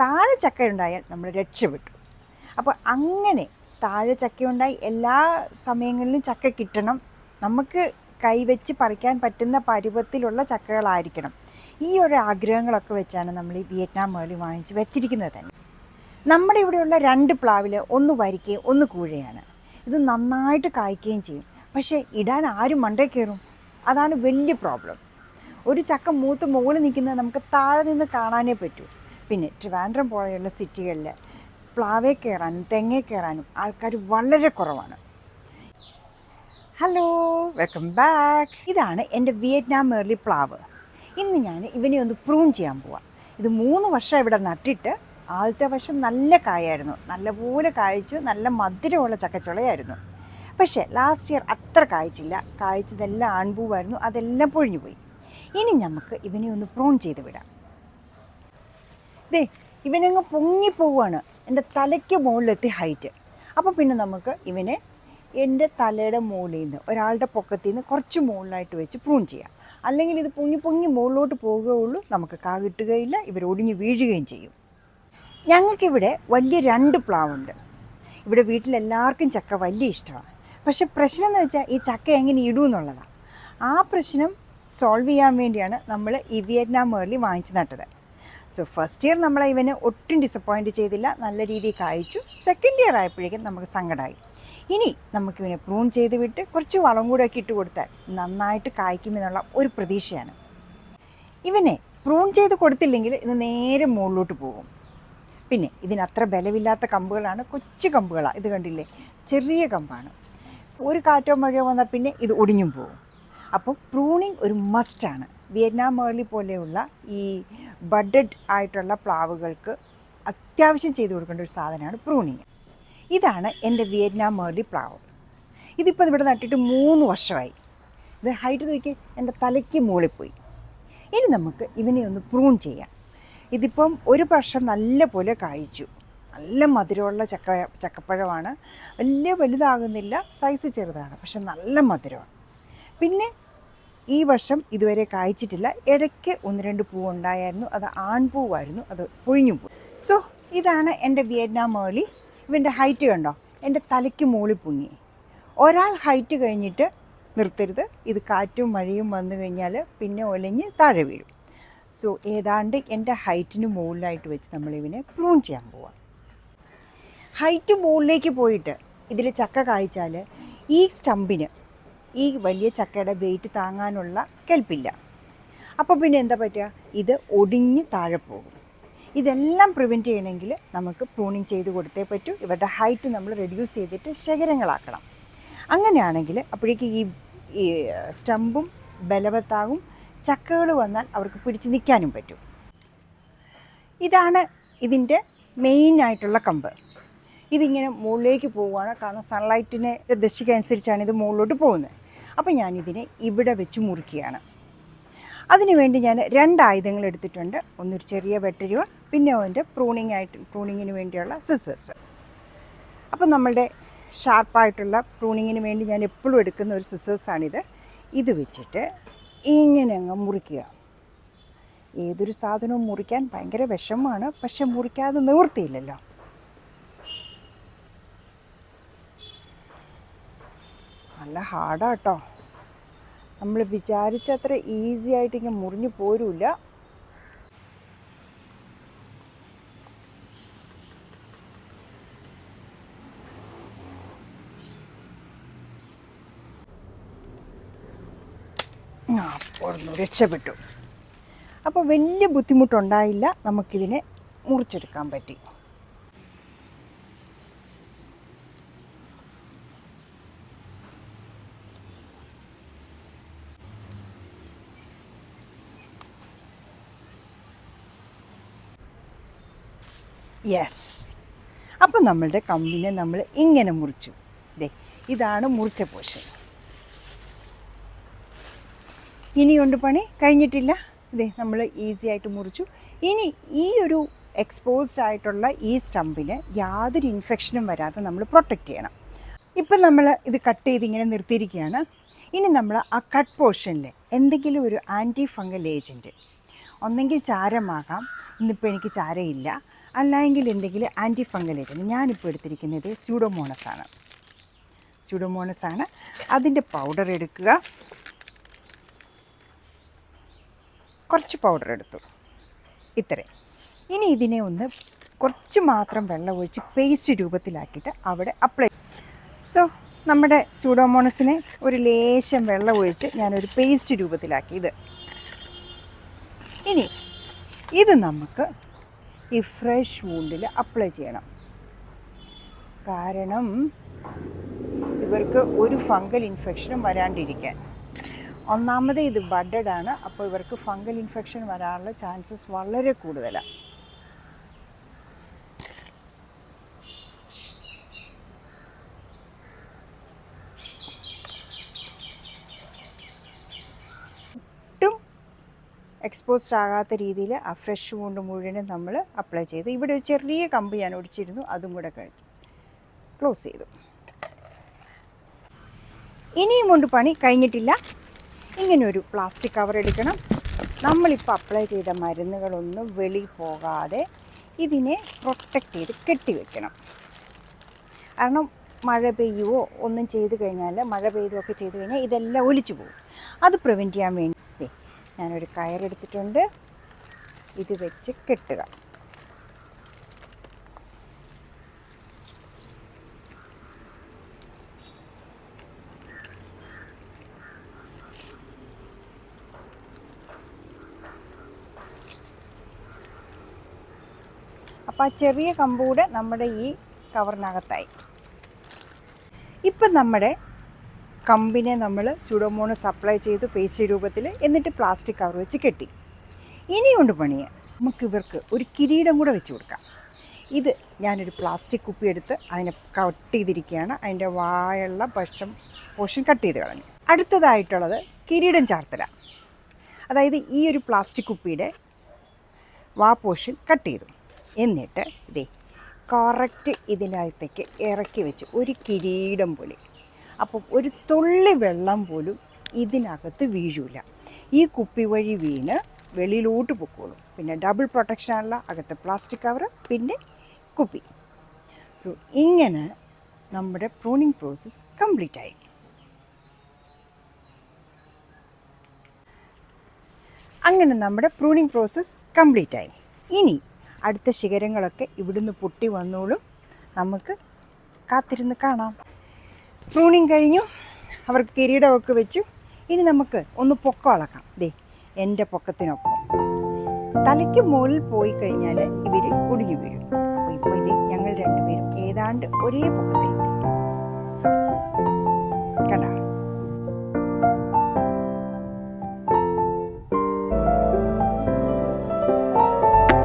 താഴെ ചക്കയുണ്ടായാൽ നമ്മൾ രക്ഷപ്പെട്ടു. അപ്പോൾ അങ്ങനെ താഴെ ചക്കയുണ്ടായി എല്ലാ സമയങ്ങളിലും ചക്ക കിട്ടണം. നമുക്ക് കൈവച്ച് പറിക്കാൻ പറ്റുന്ന പരുവത്തിലുള്ള ചക്കകളായിരിക്കണം. ഈ ഒരു ആഗ്രഹങ്ങളൊക്കെ വെച്ചാണ് നമ്മൾ ഈ വിയറ്റ്നാം മേളി വാങ്ങിച്ച് വെച്ചിരിക്കുന്നത് തന്നെ. നമ്മുടെ ഇവിടെയുള്ള രണ്ട് പ്ലാവിൽ ഒന്ന് വരിക്കുകയും ഒന്ന് കൂഴയാണ്. ഇത് നന്നായിട്ട് കായ്ക്കുകയും ചെയ്യും. പക്ഷേ ഇടാൻ ആരും മണ്ടേ കയറും. അതാണ് വലിയ പ്രോബ്ലം. ഒരു ചക്ക മൂത്ത് മുകളിൽ നിൽക്കുന്നത് നമുക്ക് താഴെ നിന്ന് കാണാനേ പറ്റൂ. പിന്നെ ട്രിവാൻഡ്രം പോലെയുള്ള സിറ്റികളിൽ പ്ലാവേ കയറാനും തെങ്ങേ കയറാനും ആൾക്കാർ വളരെ കുറവാണ്. ഹലോ വെൽക്കം ബാക്ക് ഇതാണ് എന്റെ വിയറ്റ്നാം മേർലി പ്ലാവ്. ഇന്ന് ഞാൻ ഇവനെ ഒന്ന് പ്രൂൺ ചെയ്യാൻ പോവാം. ഇത് മൂന്ന് വർഷം ഇവിടെ നട്ടിട്ട് ആദ്യത്തെ വർഷം നല്ല കായായിരുന്നു. നല്ലപോലെ കായ്ച്ചു നല്ല മധുരമുള്ള ചക്കച്ചുളയായിരുന്നു. പക്ഷേ ലാസ്റ്റ് ഇയർ അത്ര കായ്ച്ചില്ല. കായ്ച്ചതെല്ലാം ആൺപൂവായിരുന്നു അതെല്ലാം പൊഴിഞ്ഞു പോയി ഇനി നമുക്ക് ഇവനെ ഒന്ന് പ്രൂൺ ചെയ്ത് വിടാം. ദേ ഇവനങ്ങ് പൊങ്ങിപ്പോവാണ് എന്റെ തലയ്ക്ക് മുകളിലെത്തി ഹൈറ്റ് അപ്പോൾ പിന്നെ നമുക്ക് ഇവനെ എന്റെ തലയുടെ മുകളിൽ നിന്ന് ഒരാളുടെ പൊക്കത്തിൽ നിന്ന് കുറച്ച് മുകളിലായിട്ട് വെച്ച് പ്രൂൺ ചെയ്യാം. അല്ലെങ്കിൽ ഇത് പൊങ്ങി പൊങ്ങി മുകളിലോട്ട് പോവുകയുള്ളൂ നമുക്ക് കാ കിട്ടുകയില്ല ഇവർ ഒടിഞ്ഞ് വീഴുകയും ചെയ്യും. ഞങ്ങൾക്കിവിടെ വലിയ രണ്ട് പ്ലാവുണ്ട്. ഇവിടെ വീട്ടിലെല്ലാവർക്കും ചക്ക വലിയ ഇഷ്ടമാണ്. പക്ഷെ പ്രശ്നം എന്ന് വെച്ചാൽ ഈ ചക്ക എങ്ങനെ ഇടൂ എന്നുള്ളതാണ് ആ പ്രശ്നം സോൾവ് ചെയ്യാൻ വേണ്ടിയാണ് നമ്മൾ ഈ വിയറ്റ്നാം മേർലി വാങ്ങിച്ചു നട്ടത്. സോ ഫസ്റ്റ് ഇയർ നമ്മൾ ഇവന് ഒട്ടും ഡിസപ്പോയിന്റ് ചെയ്തില്ല. നല്ല രീതിയിൽ കായ്ച്ചു. സെക്കൻഡ് ഇയർ ആയപ്പോഴേക്കും നമുക്ക് സങ്കടമായി ഇനി നമുക്കിവനെ പ്രൂൺ ചെയ്ത് വിട്ട് കുറച്ച് വളം കൂടെ ഒക്കെ ഇട്ട് കൊടുത്താൽ നന്നായിട്ട് കായ്ക്കുമെന്നുള്ള ഒരു പ്രതീക്ഷയാണ്. ഇവനെ പ്രൂൺ ചെയ്ത് കൊടുത്തില്ലെങ്കിൽ ഇത് നേരെ മുകളിലോട്ട് പോകും. പിന്നെ ഇതിനത്ര ബലമില്ലാത്ത കമ്പുകളാണ് കൊച്ചു കമ്പുകളാണ് ഇത് കണ്ടില്ലേ? ചെറിയ കമ്പാണ്. ഒരു കാറ്റോ മഴയോ വന്നാൽ പിന്നെ ഇത് ഒടിഞ്ഞും പോകും. അപ്പോൾ പ്രൂണിങ് ഒരു മസ്റ്റാണ് വിയറ്റ്നാം മേളി പോലെയുള്ള ഈ ബഡഡ് ആയിട്ടുള്ള പ്ലാവുകൾക്ക് അത്യാവശ്യം ചെയ്തു കൊടുക്കേണ്ട ഒരു സാധനമാണ് പ്രൂണിങ്. ഇതാണ് എന്റെ വിയറ്റ്നാം മേളി പ്ലാവ്. ഇതിപ്പോൾ ഇവിടെ നട്ടിട്ട് മൂന്ന് വർഷമായി. ഇത് ഹൈറ്റ് നോക്കി എന്റെ തലയ്ക്ക് മൂളിപ്പോയി പോയി. ഇനി നമുക്ക് ഇവനെ ഒന്ന് പ്രൂൺ ചെയ്യാം. ഇതിപ്പം ഒരു വർഷം നല്ല പോലെ കായ്ച്ചു. നല്ല മധുരമുള്ള ചക്ക ചക്കപ്പഴമാണ്. വലിയ വലുതാകുന്നില്ല സൈസ് ചെറുതാണ് പക്ഷെ നല്ല മധുരമാണ്. പിന്നെ ഈ വർഷം ഇതുവരെ കായ്ച്ചിട്ടില്ല. ഇടയ്ക്ക് ഒന്ന് രണ്ട് പൂവുണ്ടായിരുന്നു അത് ആൺപൂവായിരുന്നു. അത് പൊഴിഞ്ഞു പോയി. സോ ഇതാണ് എന്റെ വിയറ്റ്നാം മേളി ഇവന്റെ ഹൈറ്റ് കണ്ടോ? എന്റെ തലയ്ക്ക് മൂളി പൊങ്ങി. ഒരാൾ ഹൈറ്റ് കഴിഞ്ഞിട്ട് നിർത്തരുത്. ഇത് കാറ്റും മഴയും വന്നു കഴിഞ്ഞാൽ പിന്നെ ഒലഞ്ഞ് താഴെ വീഴും. സോ ഏതാണ്ട് എന്റെ ഹൈറ്റിന് മുകളിലായിട്ട് വെച്ച് നമ്മളിവനെ പ്രൂൺ ചെയ്യാൻ പോവാം. ഹൈറ്റ് മുകളിലേക്ക് പോയിട്ട് ഇതിൽ ചക്ക കായ്ച്ചാൽ ഈ സ്റ്റമ്പിന് ഈ വലിയ ചക്കയുടെ വെയിറ്റ് താങ്ങാനുള്ള കെൽപ്പില്ല. അപ്പോൾ പിന്നെ എന്താ പറ്റുക? ഇത് ഒടിഞ്ഞ് താഴെ പോകും. ഇതെല്ലാം പ്രിവെന്റ് ചെയ്യണമെങ്കിൽ നമുക്ക് പ്രൂണിങ് ചെയ്ത് കൊടുത്തേ പറ്റൂ. ഇവരുടെ ഹൈറ്റ് നമ്മൾ റെഡ്യൂസ് ചെയ്തിട്ട് ശേഖരങ്ങളാക്കണം. അങ്ങനെയാണെങ്കിൽ അപ്പോഴേക്ക് ഈ ഈ സ്റ്റമ്പും ബലവത്താകും. ചക്കകൾ വന്നാൽ അവർക്ക് പിടിച്ച് നിൽക്കാനും പറ്റും. ഇതാണ് ഇതിന്റെ മെയിൻ ആയിട്ടുള്ള കമ്പ്. ഇതിങ്ങനെ മുകളിലേക്ക് പോവുകയാണ്. കാരണം സൺലൈറ്റിനെ ദശിക്കനുസരിച്ചാണ് ഇത് മുകളിലോട്ട് പോകുന്നത്. അപ്പോൾ ഞാനിതിനെ ഇവിടെ വെച്ച് മുറിക്കുകയാണ് അതിനുവേണ്ടി ഞാൻ രണ്ട് ആയുധങ്ങൾ എടുത്തിട്ടുണ്ട്. ഒന്നൊരു ചെറിയ വെട്ടരുവ പിന്നെ അതിന്റെ പ്രൂണിങ് ആയിട്ട് പ്രൂണിങ്ങിന് വേണ്ടിയുള്ള സിസേഴ്സ് അപ്പം നമ്മളുടെ ഷാർപ്പായിട്ടുള്ള പ്രൂണിങ്ങിന് വേണ്ടി ഞാൻ എപ്പോഴും എടുക്കുന്ന ഒരു സിസേഴ്സാണിത് ഇത് വെച്ചിട്ട് ഇങ്ങനെ അങ്ങ് മുറിക്കുക. ഏതൊരു സാധനവും മുറിക്കാൻ ഭയങ്കര വിഷമമാണ്. പക്ഷെ മുറിക്കാതെ നിവൃത്തിയില്ലല്ലോ. നല്ല ഹാർഡാട്ടോ. നമ്മൾ വിചാരിച്ചത്ര ഈസി ആയിട്ട് ഇങ്ങനെ മുറിഞ്ഞു പോരൂല അപ്പോഴൊന്നും രക്ഷപ്പെട്ടു. അപ്പോൾ വലിയ ബുദ്ധിമുട്ടുണ്ടായില്ല. നമുക്കിതിനെ മുറിച്ചെടുക്കാൻ പറ്റി. യെസ് അപ്പം നമ്മളുടെ കമ്പിനെ നമ്മൾ ഇങ്ങനെ മുറിച്ചു. ദേ ഇതാണ് മുറിച്ച പോഷൻ. ഇനിയുണ്ട് പണി? കഴിഞ്ഞിട്ടില്ല? ഇതേ നമ്മൾ ഈസി ആയിട്ട് മുറിച്ചു. ഇനി ഈ ഒരു എക്സ്പോസ്ഡ് ആയിട്ടുള്ള ഈ സ്റ്റമ്പിന് യാതൊരു ഇൻഫെക്ഷനും വരാതെ നമ്മൾ പ്രൊട്ടക്റ്റ് ചെയ്യണം. ഇപ്പം നമ്മൾ ഇത് കട്ട് ചെയ്ത് ഇങ്ങനെ നിർത്തിയിരിക്കുകയാണ്. ഇനി നമ്മൾ ആ കട്ട് പോർഷനിൽ എന്തെങ്കിലും ഒരു ആന്റി ഫംഗൽ ഏജന്റ് ഒന്നെങ്കിൽ ചാരമാകാം. ഇന്നിപ്പോൾ എനിക്ക് ചാരയില്ല. അല്ലെങ്കിൽ എന്തെങ്കിലും ആന്റി ഫംഗൽ ഏജന്റ് ഞാനിപ്പോൾ എടുത്തിരിക്കുന്നത് സ്യൂഡോമോണസ് ആണ് സ്യൂഡോമോണസ് ആണ് അതിന്റെ പൗഡർ എടുക്കുക. കുറച്ച് പൗഡർ എടുത്തു. ഇത്രയും ഇനി ഇതിനെ ഒന്ന് കുറച്ച് മാത്രം വെള്ളം ഒഴിച്ച് പേസ്റ്റ് രൂപത്തിലാക്കിയിട്ട് അവിടെ അപ്ലൈ സോ നമ്മുടെ സ്യൂഡോമോണസിനെ ഒരു ലേശം വെള്ളം ഒഴിച്ച് ഞാനൊരു പേസ്റ്റ് രൂപത്തിലാക്കി ഇത് ഇനി ഇത് നമുക്ക് ഈ ഫ്രഷ് വൂണ്ടിൽ അപ്ലൈ ചെയ്യണം. കാരണം ഇവർക്ക് ഒരു ഫംഗൽ ഇൻഫെക്ഷനും വരാണ്ടിരിക്കാൻ. ഒന്നാമത് ഇത് ബഡഡ് ആണ്. അപ്പോൾ ഇവർക്ക് ഫംഗൽ ഇൻഫെക്ഷൻ വരാനുള്ള ചാൻസസ് വളരെ കൂടുതലാണ് ഒട്ടും എക്സ്പോസ്ഡ് ആകാത്ത രീതിയിൽ ആ ഫ്രഷ് കൊണ്ട് മുഴുവനും നമ്മൾ അപ്ലൈ ചെയ്തു. ഇവിടെ ഒരു ചെറിയ കമ്പ് ഞാൻ ഒടിച്ചിരുന്നു അതും കൂടെ കഴിഞ്ഞു. ക്ലോസ് ചെയ്തു. ഇനിയും കൊണ്ട് പണി കഴിഞ്ഞിട്ടില്ല. ഇങ്ങനൊരു പ്ലാസ്റ്റിക് കവർ എടുക്കണം. നമ്മളിപ്പോൾ അപ്ലൈ ചെയ്ത മരുന്നുകളൊന്നും വെളി പോകാതെ ഇതിനെ പ്രൊട്ടക്റ്റ് ചെയ്ത് കെട്ടിവെക്കണം കാരണം മഴ പെയ്യുവോ ഒന്നും ചെയ്ത് കഴിഞ്ഞാൽ മഴ പെയ്യുകയോ ചെയ്ത് കഴിഞ്ഞാൽ ഇതെല്ലാം ഒലിച്ചു പോകും. അത് പ്രിവെന്റ് ചെയ്യാൻ വേണ്ടി ഞാനൊരു കയറെടുത്തിട്ടുണ്ട്. ഇത് വെച്ച് കെട്ടുക. അപ്പോൾ ആ ചെറിയ കമ്പൂടെ നമ്മുടെ ഈ കവറിനകത്തായി. ഇപ്പം നമ്മുടെ കമ്പിനെ നമ്മൾ സുഡോമോണ് സപ്ലൈ ചെയ്ത് പേസ്റ്റ് രൂപത്തിൽ എന്നിട്ട് പ്ലാസ്റ്റിക് കവർ വെച്ച് കെട്ടി. ഇനിയുണ്ട് നമുക്ക് ഇവർക്ക് ഒരു കിരീടം കൂടെ വെച്ച് കൊടുക്കാം. ഇത് ഞാനൊരു പ്ലാസ്റ്റിക് കുപ്പി എടുത്ത് അതിനെ കട്ട് ചെയ്തിരിക്കുകയാണ്. അതിന്റെ വായുള്ള ഭക്ഷണം പോഷൻ കട്ട് ചെയ്ത് കളഞ്ഞു. അടുത്തതായിട്ടുള്ളത് കിരീടം ചാർത്തല. അതായത് ഈ ഒരു പ്ലാസ്റ്റിക് കുപ്പിയുടെ വാ പോഷൻ കട്ട് ചെയ്തു. എന്നിട്ട് ഇതേ കറക്റ്റ് ഇതിനകത്തേക്ക് ഇറക്കി വെച്ച് ഒരു കിരീടം പോലെ അപ്പം ഒരു തുള്ളി വെള്ളം പോലും ഇതിനകത്ത് വീഴൂല. ഈ കുപ്പി വഴി വീണ് വെളിയിലോട്ട് പൊക്കോളും. പിന്നെ ഡബിൾ പ്രൊട്ടക്ഷനുള്ള അകത്ത് പ്ലാസ്റ്റിക് കവർ പിന്നെ കുപ്പി. സോ ഇങ്ങനെ നമ്മുടെ പ്രൂണിങ് പ്രോസസ്സ് കംപ്ലീറ്റ് ആയി. അങ്ങനെ നമ്മുടെ പ്രൂണിങ് പ്രോസസ്സ് കംപ്ലീറ്റ് ആയി. ഇനി അടുത്ത ശിഖരങ്ങളൊക്കെ ഇവിടുന്ന് പൊട്ടി വന്നോളും. നമുക്ക് കാത്തിരുന്ന് കാണാം. പ്രൂണിങ് കഴിഞ്ഞു. അവർക്ക് കിരീടമൊക്കെ വെച്ചു. ഇനി നമുക്ക് ഒന്ന് പൊക്കം അളക്കാം. ദേ എന്റെ പൊക്കത്തിനൊപ്പം. തലയ്ക്ക് മുകളിൽ പോയി കഴിഞ്ഞാൽ ഇവർ ഒടിഞ്ഞു വീഴും. അപ്പോൾ ഇപ്പോൾ ഇത് ഞങ്ങൾ രണ്ടുപേരും ഏതാണ്ട് ഒരേ പൊക്കത്തിലുണ്ട്. സോ